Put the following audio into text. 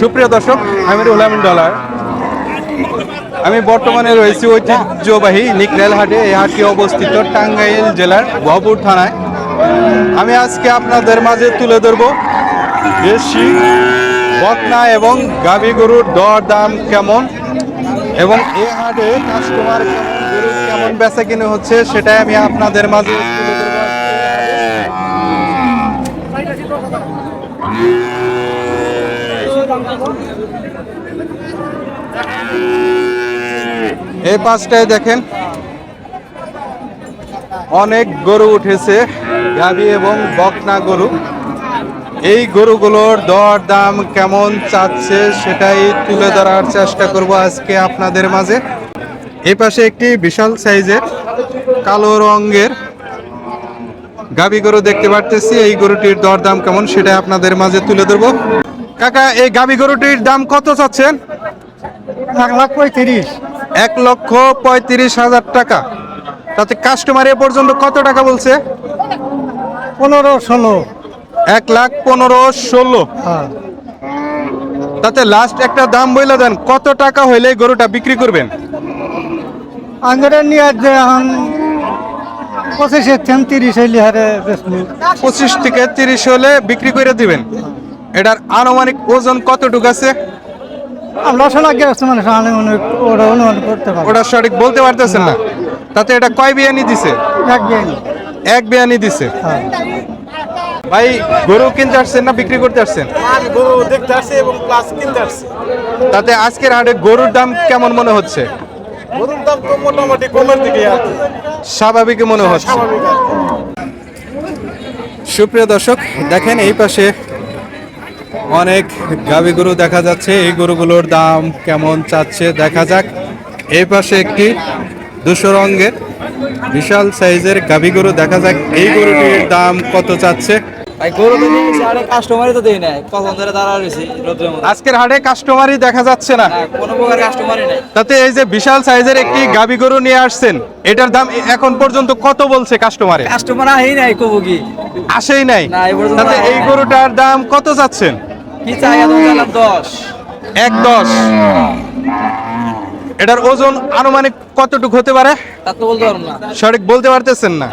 সুপ্রিয় দর্শক, আমি রুলামিন ডলার। আমি বর্তমানে রয়েছি ঐতিহ্যবাহী নিকরেল হাটে এই হাটটি অবস্থিত টাঙ্গাইল জেলার ভবপুর থানায়। আমি আজকে আপনাদের মাঝে তুলে ধরব দেশি বকনা এবং গাভী গরুর দর দাম কেমন এবং এ হাটে কাস্টমার কেমন বেচা কিনে হচ্ছে, সেটাই আমি আপনাদের মাঝে তুলে ধরবো। এই পাঁচটায় দেখেন, অনেক গরু উঠেছে, গাভী এবং বকনা গরু। এই গরুগুলোর দর দাম কেমন চাচ্ছে সেটাই তুলে ধরার চেষ্টা করব আজকে আপনাদের মাঝে। এই পাশে একটি বিশাল সাইজের কালো রঙের গাভী গরু দেখতে পারতেছি। এই গরুটির দর দাম কেমন সেটা আপনাদের মাঝে তুলে ধরবো। কাকা এই গাভী গরুটির দাম কত চাচ্ছেন? এক লাখ পঁয়ত্রিশ। এক লক্ষ পঁয়ত্রিশ হাজার টাকা। তাতে কাস্টমার এ পর্যন্ত কত টাকা বলছে? পনেরো ষোলো। এক লাখ পনেরো ষোলো। হ্যাঁ। তাতে লাস্ট একটা দাম বইলে দেন কত টাকা হইলে গরুটা বিক্রি করবেন? আঙ্গরে নিয়ে যে এখন পঁচিশের থেন তিরিশ হইলে হারে পঁচিশ থেকে তিরিশ হলে বিক্রি করে দিবেন। এটার আনুমানিক ওজন কতটুকু আছে? আমরা মানে ওরা অনুমান করতে পারে ওটা সঠিক বলতে পারতেছেন না? তাতে এটা কয় বিয়ানি দিছে? এক বিয়ানি। দিছে। হ্যাঁ। ভাই গরু কিনতে আসছেন না বিক্রি করতে আসছেন? আমি গরু দেখতে আসছি এবং প্লাস কিনতে আসছি। তাতে আজকের হাটে গরুর দাম কেমন মনে হচ্ছে? গরুর দাম তো মোটামুটি কমের দিকে স্বাভাবিক মনে হচ্ছে। সুপ্রিয় দর্শক দেখেন এই পাশে অনেক গাভী গরু দেখা যাচ্ছে। এই গরুগুলোর দাম কেমন চাচ্ছে দেখা যাক। এই পাশে একটি দুশো রঙের বিশাল সাইজের গাভী গরু দেখা যাক। এই গরুটির দাম কত চাচ্ছে? আজকের হাটে কাস্টমারই দেখা যাচ্ছে না। হ্যাঁ, তাতে এই যে বিশাল সাইজের একটি গাভী গরু নিয়ে আসছেন এটার দাম এখন পর্যন্ত কত বলছে কাস্টমারে কাস্টমার আহেই নাই কবু কি? আসেই নাই। তাতে এই গরুটার দাম কত চাচ্ছেন? কি চাই দশ। এক দশ। এটার ওজন আনুমানিক কতটুকু হতে পারে? তা তো বলতে পারব না। সঠিক বলতে পারতেছেন না।